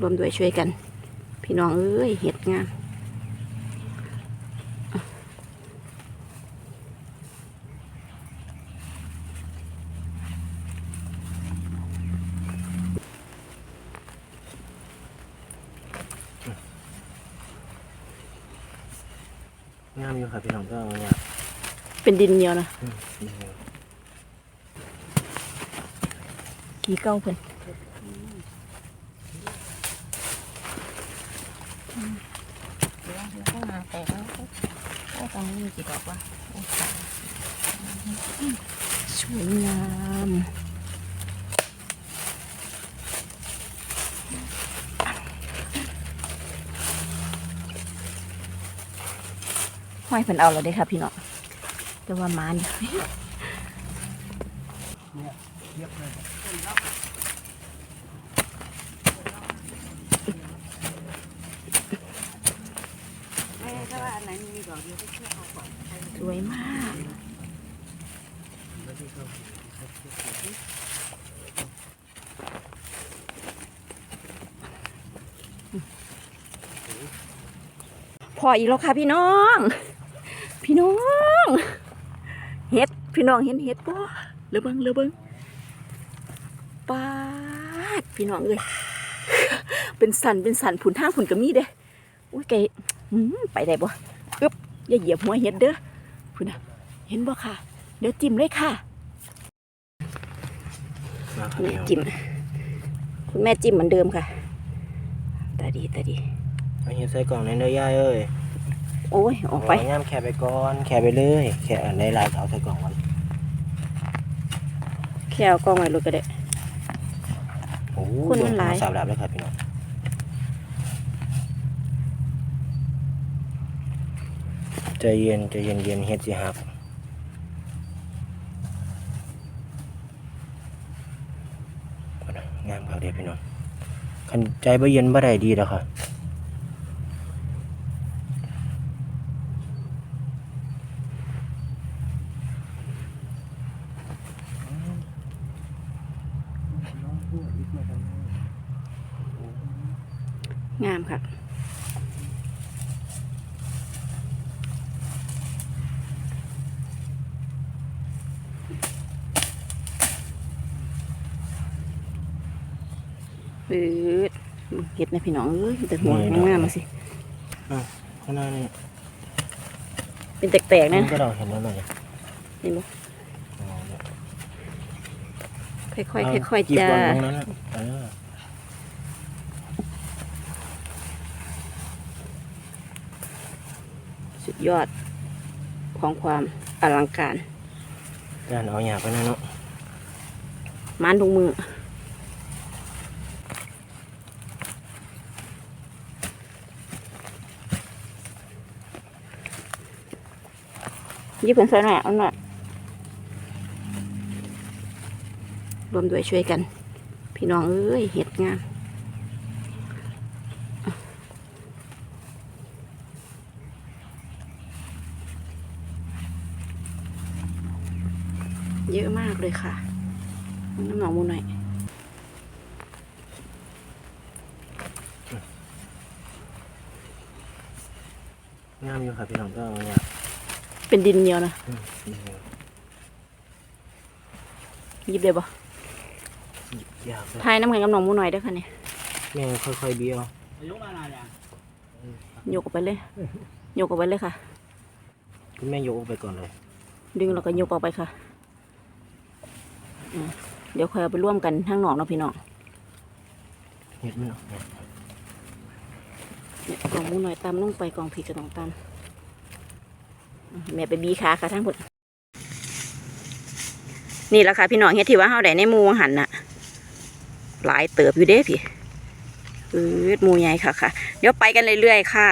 รวมด้วยช่วยกัน พี่น้องเอ้ยเห็ดงามงามอยู่ครับพี่น้องก็เอาเนี่ยเป็นดินเหนียวนะอืมดีเลยขี้เก้าเพิ่น เข้ามาแต่แล้วก็ตรงนี้กี่ดอกวะสวยงามห้อยเพิ่นเอาแล้วเด้ค่ะพี่น้องแต่ว่ามันไม่ถ้าว่าอันไหนมีดอกเดียวก็เชื่อเอาก่อน สวยมากพออีกแล้วค่ะพี่น้อง พี่น้องเฮ็ด พี่น้องเห็นเฮ็ดป่เรือเบิงเรือเบิงปาดพี่น้องเลยเป็นสันเป็นสันผุนห้างผุนกระมีเด้อุ้ยไกอืมไปได้บ่ อึ๊บอย่าเหยียบหัวเฮ็ดเด้อพุ่นน่ะเห็นบ่ค่ะ เดี๋ยวจิ้มเลยค่ะมาครับแม่พี่น้องจิ้มคุณแม่จิ้มเหมือนเดิมค่ะตาดีตาดีเอาเห็ดใส่กล่องในเนื้อย่ายเอ้ยโอ้ยออกไปเาย่ามแค่ไปก่อนแค่ไปเลยแค่อันในลายเอาใส่กล่องก่อนแค่เอากล้องไว้รถก็ได้โอ้โหคนมันหลายสาวดับแล้วครับพี่น้อง ใจเย็นใจเย็นเย็นเฮ็ดสิหักนะงามครับเด้พี่น้องคันใจบ่เย็นบ่ได้ดีแล้วค่ะงามค่ะ ปืดเห็ดนะพี่น้องเอ้ยแต่หัวนี่ดอกงามๆมาสิข้างหน้านี่เป็นแตกๆนะมันก็เราเห็นแล้วหน่อยเห็นบ่อ๋อเนี่ยค่อยๆค่อยจีบๆจ้าก่อนตรงนั้นน่ะเออสุดยอดของความอลังการด้านเอาหยาบไปนะเนาะมานถุงมือ ยิบเป็นใส่หน่อยเอาหน่อยรวมด้วยช่วยกัน พี่น้องเอ้ยเห็ดงามเยอะมากเลยค่ะ น้ำหนองมูหน่อยงามอยู่ครับพี่น้องก็เอาหย เป็นดินเหนียวนะอืมดีเลยหยิบได้ปะหยิบหยาบเลยทายน้ำแข็งกับหนองมูหน่อยเด้อค่ะเนี่ยแม่งค่อยๆเบี้ยวยกออกไปเลยยกออกไปเลยค่ะคุณแม่ยกออกไปก่อนเลย ดึงแล้วก็ยกออกไปค่ะอืมเดี๋ยวค่อยเอาไปร่วมกันทั้งหนองเนาะพี่น้องเห็ดไม่ออกเนี่ยเนี่ยกองหมูหน่อยตามลงไปกองผีกระตองตามอืม แม่ไปบีขาค่ะทั้งหมดนี่แหละค่ะพี่น้องเฮ็ดที่ว่าเฮาได้ในมูหันน่ะ หลายเติบอยู่เด้พี่อืดมูใหญ่ค่ะค่ะ เดี๋ยวไปกันเรื่อยๆค่ะ